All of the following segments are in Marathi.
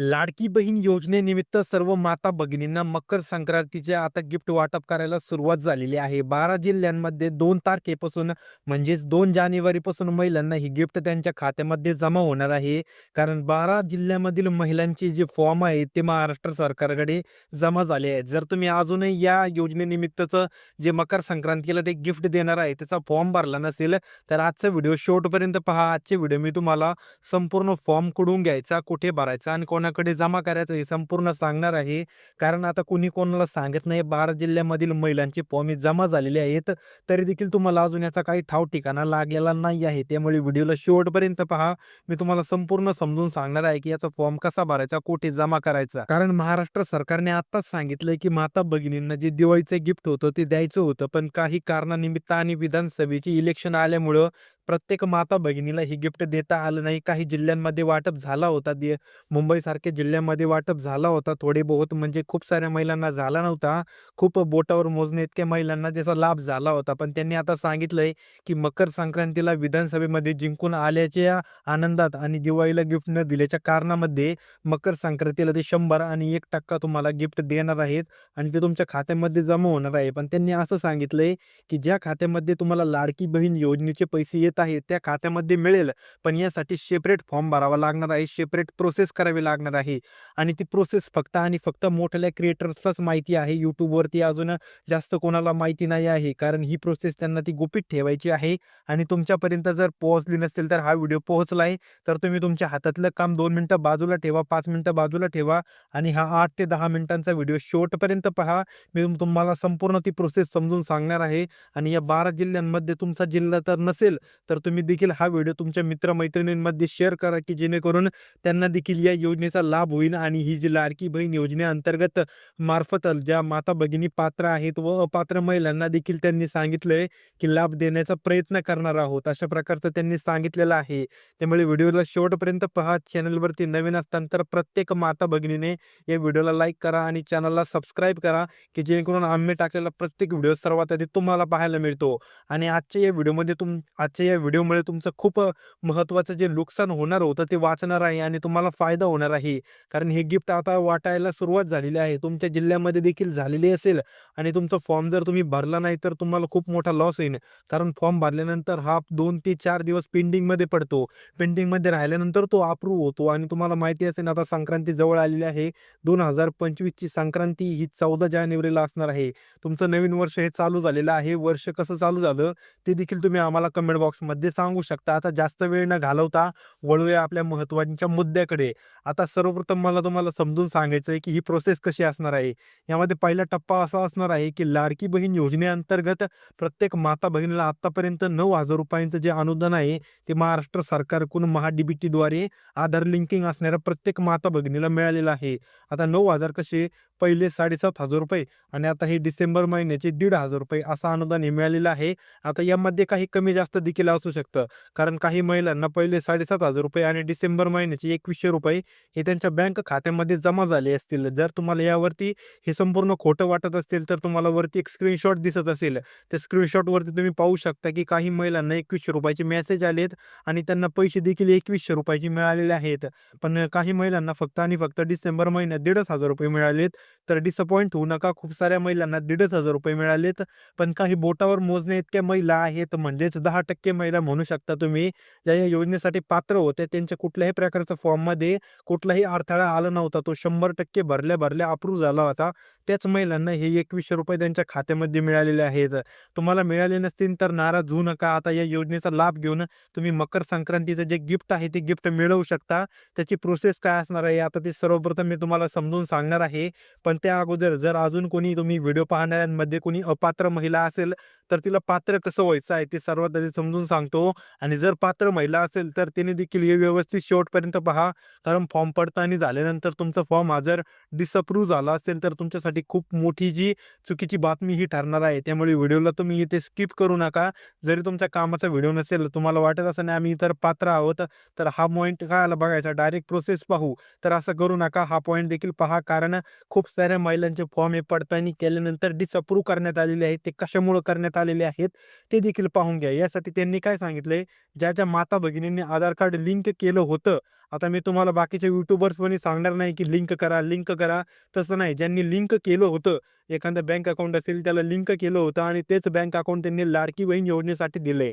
लाडकी बहीण योजनेनिमित्त सर्व माता भगिनींना मकर संक्रांतीचे आता गिफ्ट वाटप करायला सुरुवात झालेली आहे. बारा जिल्ह्यांमध्ये दोन तारखेपासून म्हणजेच दोन जानेवारीपासून महिलांना ही गिफ्ट त्यांच्या खात्यामध्ये जमा होणार आहे. कारण बारा जिल्ह्यामधील महिलांची जे फॉर्म आहे ते महाराष्ट्र सरकारकडे जमा झाले आहेत. जर तुम्ही अजूनही या योजनेनिमित्तचं जे मकर संक्रांतीला ते गिफ्ट देणार आहे त्याचा फॉर्म भरला नसेल तर आजचा व्हिडिओ शेवटपर्यंत पहा. आजचे व्हिडिओ मी तुम्हाला संपूर्ण फॉर्म कुठून घ्यायचा कुठे भरायचा आणि कोणाकडे जमा करायचं हे संपूर्ण सांगणार आहे. कारण आता कुणी कोणाला सांगत नाही बारा जिल्ह्यामधील महिलांची फॉर्म जमा झालेले आहेत. तरी देखील तुम्हाला अजून याचा काही ठाव ठिकाणा लागलेला नाही आहे. त्यामुळे व्हिडिओला शेवटपर्यंत पहा. मी तुम्हाला संपूर्ण समजून सांगणार आहे की याचा फॉर्म कसा भरायचा कुठे जमा करायचा. कारण महाराष्ट्र सरकारने आताच सांगितलंय की माता भगिनींना जे दिवाळीचं गिफ्ट होतं ते द्यायचं होतं. पण काही कारणानिमित्त आणि विधानसभेची इलेक्शन आल्यामुळं प्रत्येक माता भगिनीला ही गिफ्ट देता आलं नाही. काही जिल्ह्यांमध्ये वाटप झाला होता. दे मुंबईसारख्या जिल्ह्यामध्ये वाटप झाला होता. थोडे बहुत म्हणजे खूप साऱ्या महिलांना झाला नव्हता. खूप बोटावर मोजणे इतक्या महिलांना त्याचा लाभ झाला होता. पण त्यांनी आता सांगितलंय की मकर संक्रांतीला विधानसभेमध्ये जिंकून आल्याच्या आनंदात आणि दिवाळीला गिफ्ट न दिल्याच्या कारणामध्ये मकर संक्रांतीला ते शंभर आणि एक टक्का तुम्हाला गिफ्ट देणार आहेत आणि ते तुमच्या खात्यामध्ये जमा होणार आहे. पण त्यांनी असं सांगितलंय की ज्या खात्यामध्ये तुम्हाला लाडकी बहीण योजनेचे पैसे येत आहेत त्या खात्यामध्ये मिळेल. पण यासाठी सेपरेट फॉर्म भरावा लागणार आहे सेपरेट प्रोसेस करावी लागणार आहे. आणि ती प्रोसेस फक्त आणि फक्त मोठ्या क्रिएटर्सलाच माहिती आहे. यूट्यूबवरती अजून जास्त कोणाला माहिती नाही आहे. कारण ही प्रोसेस त्यांना ती गुपित ठेवायची आहे. आणि तुमच्यापर्यंत जर पोहोचली नसेल तर हा व्हिडिओ पोहोचला आहे. तर तुम्ही तुमच्या हातातलं काम दोन मिनटं बाजूला ठेवा पाच मिनटं बाजूला ठेवा आणि हा आठ ते दहा मिनिटांचा व्हिडिओ शेवटपर्यंत पहा. मी तुम्हाला संपूर्ण ती प्रोसेस समजून सांगणार आहे. आणि या बारा जिल्ह्यांमध्ये तुमचा जिल्हा तर नसेल तर तुम्ही देखील हा व्हिडिओ तुमच्या मित्रमैत्रिणींमध्ये शेअर करा की जेणेकरून त्यांना देखील या योजनेचा लाभ होईल आणि ही जी लाडकी बहीण योजनेअंतर्गत मार्फत ज्या माता भगिनी पात्र आहेत व अपात्र महिलांना देखील त्यांनी सांगितलंय की लाभ देण्याचा प्रयत्न करणार आहोत अशा प्रकारचं त्यांनी सांगितलेलं आहे. त्यामुळे व्हिडिओला शेवटपर्यंत पहा. चॅनलवरती नवीन असताना तर प्रत्येक माता भगिनीने या व्हिडिओला लाईक करा आणि चॅनलला सबस्क्राईब करा की जेणेकरून आम्ही टाकलेला प्रत्येक व्हिडिओ सर्वात आधी तुम्हाला पाहायला मिळतो. आणि आजच्या या व्हिडिओमध्ये तुम आजच्या या व्हिडिओमुळे तुमचं खूप महत्त्वाचं जे नुकसान होणार होतं ते वाचणार आहे आणि तुम्हाला फायदा होणार आहे. कारण हे गिफ्ट आता वाटायला सुरुवात झालेली आहे. तुमच्या जिल्ह्यामध्ये देखील झालेली असेल आणि तुमचा फॉर्म जर तुम्ही भरला नाही तर तुम्हाला खूप मोठा लॉस येईल कारण फॉर्म भरल्यानंतर हा दोन ते चार दिवस पेंडिंगमध्ये पडतो. पेंडिंगमध्ये राहिल्यानंतर तो अप्रूव्ह होतो आणि तुम्हाला माहिती असेल आता संक्रांती जवळ आलेली आहे. दोन हजार पंचवीसची संक्रांती ही चौदा जानेवारीला असणार आहे. तुमचं नवीन वर्ष हे चालू झालेलं आहे. वर्ष कसं चालू झालं ते देखील तुम्ही आम्हाला कमेंट मध्ये सांगू शकता. आता जास्त वेळ न घालवता वळूया आपल्या महत्त्वाच्या मुद्द्याकडे. आता सर्वप्रथम मला तुम्हाला समजून सांगायचं आहे की ही प्रोसेस कशी असणार आहे? यामध्ये पहिला टप्पा असा असणार आहे की लाडकी बहीण योजनेअंतर्गत प्रत्येक माता बहिणीला आतापर्यंत नऊ हजार रुपयांचं जे अनुदान आहे ते महाराष्ट्र सरकारकडून महाडीबीटीद्वारे आधार लिंकिंग असणाऱ्या प्रत्येक माता भगिनीला मिळालेलं आहे. आता नऊ हजार कसे पहिले साडेसात हजार रुपये आणि आता हे डिसेंबर महिन्याचे दीड हजार रुपये असं अनुदान हे मिळालेलं आहे. आता यामध्ये काही कमी जास्त देखील असू शकतं. कारण काही महिलांना पहिले साडेसात हजार रुपये आणि डिसेंबर महिन्याचे एकवीसशे रुपये हे त्यांच्या बँक खात्यामध्ये जमा झाले असतील. जर तुम्हाला यावरती हे संपूर्ण खोटं वाटत असेल तर तुम्हाला वरती एक स्क्रीनशॉट दिसत असेल. त्या स्क्रीनशॉटवरती तुम्ही पाहू शकता की काही महिलांना एकवीसशे रुपयाचे मेसेज आलेत आणि त्यांना पैसे देखील एकवीसशे रुपयाचे मिळालेले आहेत. पण काही महिलांना फक्त आणि फक्त डिसेंबर महिन्यात दीडच हजार रुपये मिळालेत. तर डिसअपॉइंट होऊ नका. खूप साऱ्या महिलांना दीडच हजार रुपये मिळालेत. पण काही बोटावर मोजणे इतक्या महिला आहेत म्हणजेच दहा टक्के महिला म्हणू शकता तुम्ही ज्या या योजनेसाठी पात्र होते. त्यांच्या कुठल्याही प्रकारच्या फॉर्ममध्ये कुठलाही अडथळा आला नव्हता. तो शंभर टक्के भरल्या भरल्या अप्रूव्ह झाला होता. त्याच महिलांना हे एकवीसशे रुपये त्यांच्या खात्यामध्ये मिळालेले आहेत. तुम्हाला मिळाले नसतील तर नाराज होऊ नका. आता या योजनेचा लाभ घेऊन तुम्ही मकर संक्रांतीचं जे गिफ्ट आहे ते गिफ्ट मिळवू शकता. त्याची प्रोसेस काय असणार आहे? आता ते सर्वप्रथम मी तुम्हाला समजून सांगणार आहे. पण त्या अगोदर जर अजून कोणी तुम्ही व्हिडिओ पाहणाऱ्यांमध्ये कोणी अपात्र महिला असेल तर तिला पात्र कसं व्हायचं आहे ते सर्वात आधी समजून सांगतो. आणि जर पात्र महिला असेल तर तिने देखील हे व्यवस्थित शेवटपर्यंत पहा. कारण फॉर्म पडताना झाल्यानंतर तुमचा फॉर्म हा जर डिसअप्रूव्ह झाला असेल तर तुमच्यासाठी खूप मोठी जी चुकीची बातमी ही ठरणार आहे. त्यामुळे व्हिडिओला तुम्ही इथे स्किप करू नका. जरी तुमच्या कामाचा व्हिडिओ नसेल तुम्हाला वाटत असं नाही आम्ही इतर पात्र आहोत तर हा पॉईंट काय आला बघायचा? डायरेक्ट प्रोसेस पाहू. तर असं करू नका. हा पॉईंट देखील पहा. कारण खूप साऱ्या महिलांचे फॉर्म हे पडताळणी केल्यानंतर डिसअप्रूव्ह करण्यात आलेले आहेत ते कशामुळे करण्यात देण्यात आलेले आहेत ते देखील पाहून घ्या. यासाठी त्यांनी काय सांगितले ज्या ज्या माता भगिनींनी आधार कार्ड लिंक केलं होतं आता मी तुम्हाला बाकीच्या युट्यूबर्स पण सांगणार नाही की लिंक करा लिंक करा तसं नाही. ज्यांनी लिंक केलं होतं एखादं बँक अकाउंट असेल त्याला लिंक केलं होतं आणि तेच बँक अकाउंट त्यांनी लाडकी बहीण योजनेसाठी दिले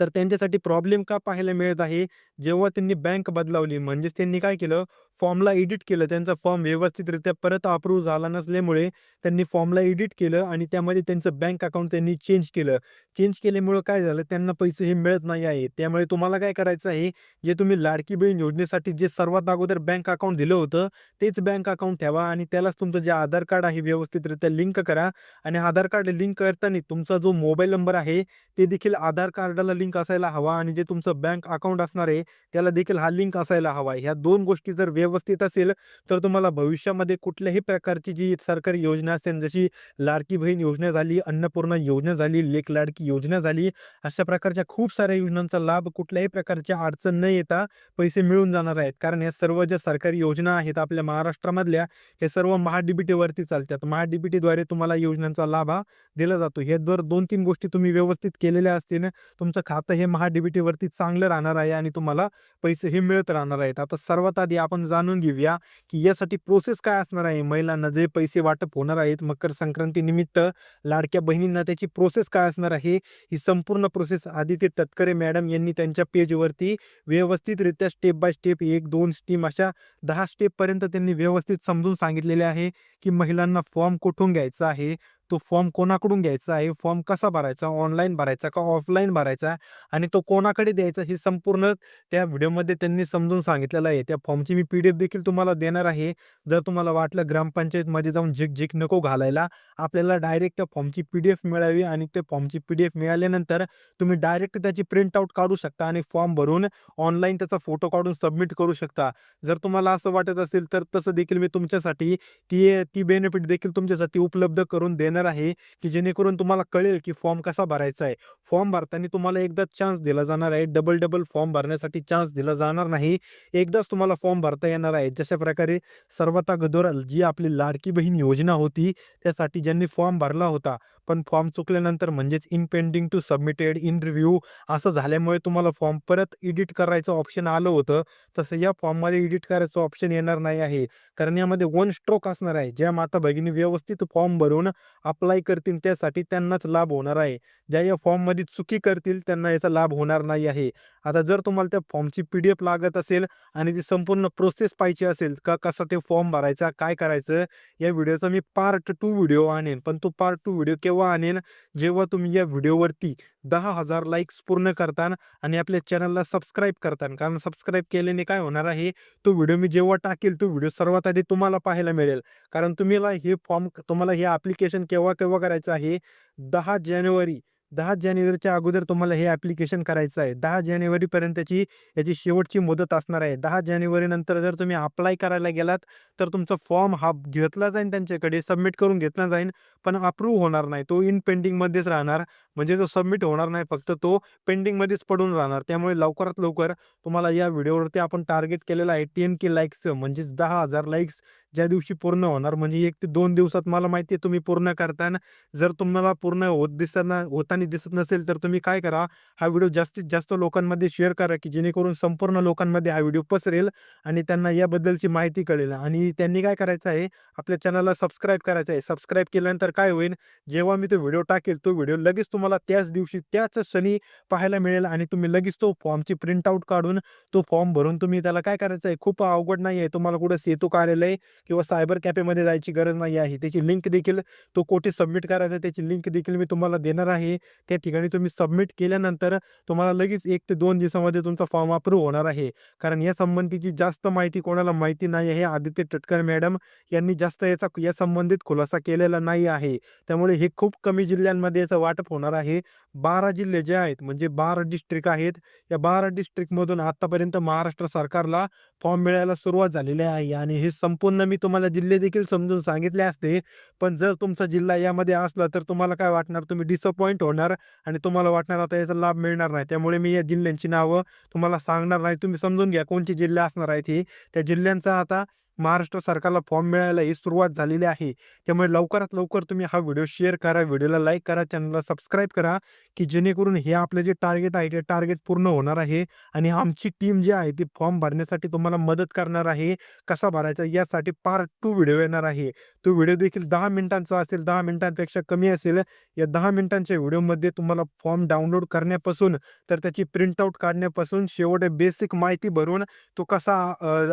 तर त्यांच्यासाठी प्रॉब्लेम का पाहायला मिळत आहे? जेव्हा त्यांनी बँक बदलावली म्हणजेच त्यांनी काय केलं? फॉर्मला एडिट केलं त्यांचा फॉर्म व्यवस्थितरित्या परत अप्रूव्ह झाला नसल्यामुळे त्यांनी फॉर्मला एडिट केलं आणि त्यामध्ये त्यांचं बँक अकाउंट त्यांनी चेंज केलं. चेंज केल्यामुळं काय झालं त्यांना पैसे हे मिळत नाही आहे. त्यामुळे तुम्हाला काय करायचं आहे जे तुम्ही लाडकी बहीण योजनेसाठी जे सर्वात अगोदर बँक अकाउंट दिलं होतं तेच बँक अकाउंट ठेवा आणि त्यालाच तुमचं जे आधार कार्ड आहे व्यवस्थितरित्या लिंक करा. आणि आधार कार्ड लिंक करताना तुमचा जो मोबाईल नंबर आहे ते देखील आधार कार्डाला लिंक असायला हवा आणि जे तुमचं बँक अकाउंट असणार आहे त्याला देखील हा लिंक असायला हवा. ह्या दोन गोष्टी जर व्यवस्थित असेल तर तुम्हाला भविष्यामध्ये कुठल्याही प्रकारची जी सरकारी योजना असेल जशी लाडकी बहीण योजना झाली अन्नपूर्णा योजना झाली लेख लाडकी योजना झाली अशा प्रकारच्या खूप साऱ्या योजनांचा लाभ कुठल्याही प्रकारच्या अडचण न येता पैसे मिळून जाणार आहेत. कारण या सर्व ज्या सरकारी योजना आहेत आपल्या महाराष्ट्रामधल्या हे सर्व महाडीबीटीवरती चालतात. महाडीबीटीद्वारे तुम्हाला योजनांचा लाभ हा दिला जातो. हे जर दोन तीन गोष्टी तुम्ही व्यवस्थित केलेल्या असतील तुमचं खातं हे महाडीबीटीवरती चांगलं राहणार आहे आणि तुम्हाला पैसे हे मिळत राहणार आहेत. आता सर्वात आधी आपण जाणून घेऊया की यासाठी प्रोसेस काय असणार आहे? महिलांना जे पैसे वाटप होणार आहेत मकर संक्रांती निमित्त लाडक्या बहिणींना त्याची प्रोसेस काय असणार आहे? ही संपूर्ण प्रोसेस आदित्य तटकरे मॅडम यांनी त्यांच्या पेजवरती व्यवस्थितरित्या स्टेप बाय स्टेप एक दोन स्टीम अशा दहा स्टेपपर्यंत त्यांनी व्यवस्थित समजून सांगितलेले आहे की महिलांना फॉर्म कुठून घ्यायचा आहे? तो फॉर्म कोणाकडून घ्यायचा आहे? फॉर्म कसा भरायचा? ऑनलाईन भरायचा का ऑफलाईन भरायचा? आणि तो कोणाकडे द्यायचा? हे संपूर्ण त्या व्हिडिओमध्ये त्यांनी समजून सांगितलेलं आहे. त्या फॉर्मची मी पी डी एफ देखील तुम्हाला देणार आहे. जर तुम्हाला वाटलं ग्रामपंचायतमध्ये जाऊन झिक झिक नको घालायला आपल्याला डायरेक्ट त्या फॉर्मची पी डी एफ मिळावी आणि त्या फॉर्मची पी डी एफ मिळाल्यानंतर तुम्ही डायरेक्ट त्याची प्रिंट आउट काढू शकता आणि फॉर्म भरून ऑनलाईन त्याचा फोटो काढून सबमिट करू शकता. जर तुम्हाला असं वाटत असेल तर तसं देखील मी तुमच्यासाठी ती ती बेनिफिट देखील तुमच्यासाठी उपलब्ध करून देणार आहे की जेणेकरून तुम्हाला कळेल की फॉर्म कसा भरायचा आहे. फॉर्म भरताना तुम्हाला एकदा चान्स दिला जाणार आहे. डबल डबल फॉर्म भरण्यासाठी चान्स दिला जाणार नाही. एकदाच तुम्हाला फॉर्म भरता येणार आहे. जशा प्रकारे सर्वात अगोदर जी आपली लाडकी बहीण योजना होती त्यासाठी ज्यांनी फॉर्म भरला होता पण फॉर्म चुकल्यानंतर म्हणजेच in pending to submitted in review असं झाल्यामुळे तुम्हाला फॉर्म परत एडिट करायचं ऑप्शन आलं होतं. तसं या फॉर्ममध्ये एडिट करायचं ऑप्शन येणार नाही आहे. कारण यामध्ये वन स्ट्रोक असणार आहे. ज्या माता भगिनी व्यवस्थित फॉर्म भरून अप्लाय करतील त्यासाठी त्यांनाच लाभ होणार आहे. ज्या या फॉर्ममध्ये चुकी करतील त्यांना याचा लाभ होणार नाही आहे. आता जर तुम्हाला त्या फॉर्मची पी डी एफ लागत असेल आणि ती संपूर्ण प्रोसेस पाहिजे असेल का कसा ते फॉर्म भरायचा काय करायचं या व्हिडिओचा मी पार्ट टू व्हिडिओ आणेन. पण तो पार्ट टू व्हिडिओ केव्हा आणेन? जेव्हा तुम्ही या व्हिडिओवरती दहा हजार लाईक्स पूर्ण करतान आणि आपल्या चॅनलला सबस्क्राईब करतान. कारण सबस्क्राईब केल्याने काय होणार आहे तो व्हिडिओ मी जेव्हा टाकेल तो व्हिडिओ सर्वात आधी तुम्हाला पाहायला मिळेल. कारण तुम्हाला हे फॉर्म तुम्हाला हे ॲप्लिकेशन केव्हा केव्हा करायचं आहे? दहा जानेवारी दहा जानेवारीच्या अगोदर तुम्हाला हे ॲप्लिकेशन करायचं आहे. दहा जानेवारीपर्यंतची याची शेवटची मुदत असणार आहे. दहा जानेवारीनंतर जर तुम्ही अप्लाय करायला गेलात तर तुमचा फॉर्म हा घेतला जाईल त्यांच्याकडे सबमिट करून घेतला जाईल पण अप्रूव्ह होणार नाही. तो इन पेंडिंगमध्येच राहणार. म्हणजे तो सबमिट होणार नाही फक्त तो पेंडिंगमध्येच पडून राहणार. त्यामुळे लवकरात लवकर तुम्हाला या व्हिडिओवरती आपण टार्गेट केलेलं आहे टेन के लाईक्सचं म्हणजेच दहा हजार लाईक्स ज्या दिवशी पूर्ण होणार. म्हणजे एक ते दोन दिवसात मला माहिती आहे तुम्ही पूर्ण करताना जर तुम्हाला पूर्ण होत दिसताना होताना दिसत नसेल तर तुम्ही काय करा हा व्हिडिओ जास्तीत जास्त लोकांमध्ये शेअर करा की जेणेकरून संपूर्ण लोकांमध्ये हा व्हिडिओ पसरेल आणि त्यांना याबद्दलची माहिती कळेल. आणि त्यांनी काय करायचं आहे आपल्या चॅनलला सबस्क्राईब करायचं आहे. सबस्क्राईब केल्यानंतर काय होईल जेव्हा मी तो व्हिडिओ टाकेल तो व्हिडिओ लगेच तुम्हाला तुम्हाला त्याच दिवशी त्याच सणी पाहायला मिळेल आणि तुम्ही लगेच तो फॉर्मची प्रिंट आउट काढून तो फॉर्म भरून तुम्ही त्याला काय करायचं आहे? खूप अवघड नाही आहे. तुम्हाला कुठं सेतू कार्यालय किंवा सायबर कॅफेमध्ये जायची गरज नाही आहे. त्याची लिंक देखील तो कोठे सबमिट करायचा त्याची लिंक देखील मी तुम्हाला देणार आहे. त्या ठिकाणी तुम्ही सबमिट केल्यानंतर तुम्हाला लगेच एक ते दोन दिवसामध्ये तुमचा फॉर्म अप्रूव्ह होणार आहे. कारण या संबंधीची जास्त माहिती कोणाला माहिती नाही आहे. आदित्य टटकर मॅडम यांनी जास्त याचा या संबंधित खुलासा केलेला नाही आहे. त्यामुळे हे खूप कमी जिल्ह्यांमध्ये याचं वाटप होणार आहे. बारा जिल्हे जे आहेत म्हणजे बारा डिस्ट्रिक्ट आहेत. या बारा डिस्ट्रिक्टमधून आतापर्यंत महाराष्ट्र सरकारला फॉर्म मिळायला सुरुवात झालेली आहे. आणि हे संपूर्ण मी तुम्हाला जिल्हे देखील समजून सांगितले असते. पण जर तुमचा जिल्हा यामध्ये असला तर तुम्हाला काय वाटणार? तुम्ही डिसअपॉइंट होणार आणि तुम्हाला वाटणार आता याचा लाभ मिळणार नाही. त्यामुळे मी या जिल्ह्यांची नावं तुम्हाला सांगणार नाही. तुम्ही समजून घ्या कोणते जिल्हे असणार आहेत हे. त्या जिल्ह्यांचा आता महाराष्ट्र सरकारला फॉर्म मिळायला ही सुरुवात झालेली आहे. त्यामुळे लवकरात लवकर तुम्ही हा व्हिडिओ शेअर करा व्हिडिओला लाईक करा चॅनलला सबस्क्राईब करा की जेणेकरून हे आपले जे टार्गेट आहे ते टार्गेट पूर्ण होणार आहे आणि आमची टीम जी आहे ती फॉर्म भरण्यासाठी तुम्हाला मदत करणार आहे. कसा भरायचा यासाठी पार्ट टू व्हिडिओ येणार आहे. तो व्हिडिओ देखील दहा मिनिटांचा असेल दहा मिनिटांपेक्षा कमी असेल या दहा मिनिटांच्या व्हिडिओमध्ये तुम्हाला फॉर्म डाउनलोड करण्यापासून तर त्याची प्रिंटआउट काढण्यापासून शेवट बेसिक माहिती भरून तो कसा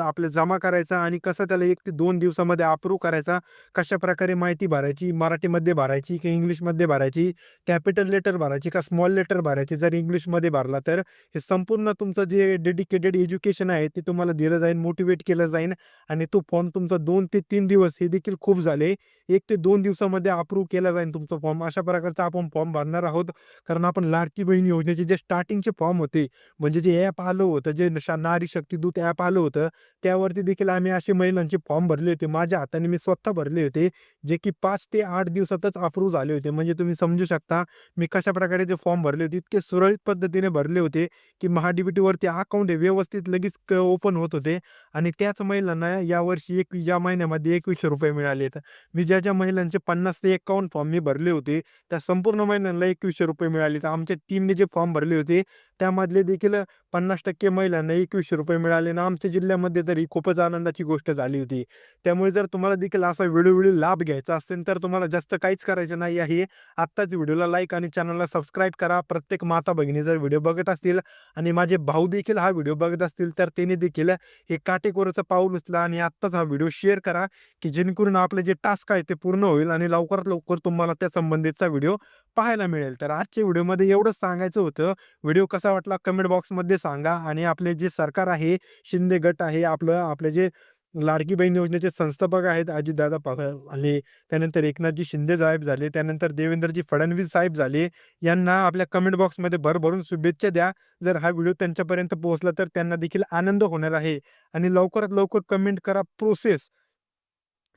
आपले जमा करायचा आणि कसा त्याला एक ते दोन दिवसामध्ये अप्रूव्ह करायचा कशा प्रकारे माहिती भरायची मराठीमध्ये भरायची की इंग्लिशमध्ये भरायची कॅपिटल लेटर भरायची का स्मॉल लेटर भरायची जर इंग्लिशमध्ये भरला तर हे संपूर्ण तुमचं जे डेडिकेटेड एज्युकेशन आहे ते तुम्हाला दिलं जाईल मोटिवेट केलं जाईल आणि तो फॉर्म तुमचा दोन ते तीन दिवस हे देखील खूप झाले. एक ते दोन दिवसामध्ये अप्रूव्ह केला जाईल तुमचा फॉर्म अशा प्रकारचा आपण फॉर्म भरणार आहोत. कारण आपण लाडकी बहीण योजनेचे जे स्टार्टिंगचे फॉर्म होते म्हणजे जे ॲप आलं होतं जे नशा नारी शक्ती दूत ॲप आलं होतं त्यावरती देखील आम्ही असे महिलांचे फॉर्म भरले होते. माझ्या हाताने मी स्वतः भरले होते जे की पाच ते आठ दिवसातच अप्रूव्ह झाले होते. म्हणजे तुम्ही समजू शकता मी कशा प्रकारे ते फॉर्म भरले होते. इतके सुरळीत पद्धतीने भरले होते की महाडीबीटीवरती अकाउंट हे व्यवस्थित लगेच ओपन होत होते. आणि त्याच महिलांना यावर्षी एक या महिन्यामध्ये एकवीसशे रुपये मिळाले आहेत. मी ज्या ज्या महिलांचे पन्नास ते एकावन्न फॉर्म मी भरले होते त्या संपूर्ण महिलांना एकवीसशे रुपये मिळाले तर आमच्या टीमने जे फॉर्म भरले होते त्यामधले देखील पन्नास टक्के महिलांना एकवीसशे रुपये मिळाले. ना आमच्या जिल्ह्यामध्ये तरी खूपच आनंदाची गोष्ट गोष्ट झाली होती. त्यामुळे जर तुम्हाला देखील असा वेळोवेळी लाभ घ्यायचा असेल तर तुम्हाला जास्त काहीच करायचं नाही आहे. आत्ताच व्हिडिओला लाईक आणि चॅनलला सबस्क्राईब करा. प्रत्येक माता भगिनी जर व्हिडिओ बघत असतील आणि माझे भाऊ देखील हा व्हिडिओ बघत असतील तर त्यांनी देखील हे काटेकोरचं पाऊल उचला आणि आत्ताच हा व्हिडिओ शेअर करा की जेणेकरून आपले जे टास्क आहे ते पूर्ण होईल आणि लवकरात लवकर तुम्हाला त्या संबंधितचा व्हिडिओ पाहायला मिळेल. तर आजच्या व्हिडिओमध्ये एवढंच सांगायचं होतं. व्हिडिओ कसा वाटला कमेंट बॉक्समध्ये सांगा आणि आपले जे सरकार आहे शिंदे गट आहे आपलं आपले जे लाडकी बहीण योजनेचे संस्थापक आहेत अजितदादा पवार आले त्यानंतर एकनाथजी शिंदे साहेब झाले त्यानंतर देवेंद्रजी फडणवीस साहेब झाले. यांना आपल्या कमेंट बॉक्समध्ये भरभरून शुभेच्छा द्या. जर हा व्हिडिओ त्यांच्यापर्यंत पोहोचला तर त्यांना देखील आनंद होणार आहे. आणि लवकरात लवकर कमेंट करा प्रोसेस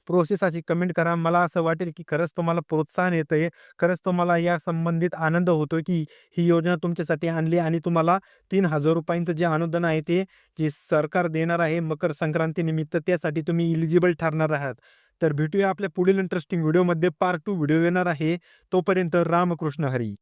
प्रोसेस अशी कमेंट करा. मला असं वाटेल की खरंच तुम्हाला प्रोत्साहन येतं आहे खरंच तुम्हाला या संबंधित आनंद होतो की ही योजना तुमच्यासाठी आणली आणि तुम्हाला तीन हजार रुपयांचं जे अनुदान आहे ते जे सरकार देणार आहे मकर संक्रांतीनिमित्त त्यासाठी तुम्ही इलिजिबल ठरणार आहात. तर भेटूया आपल्या पुढील इंटरेस्टिंग व्हिडिओमध्ये पार्ट टू व्हिडिओ येणार आहे. तोपर्यंत रामकृष्ण हरी.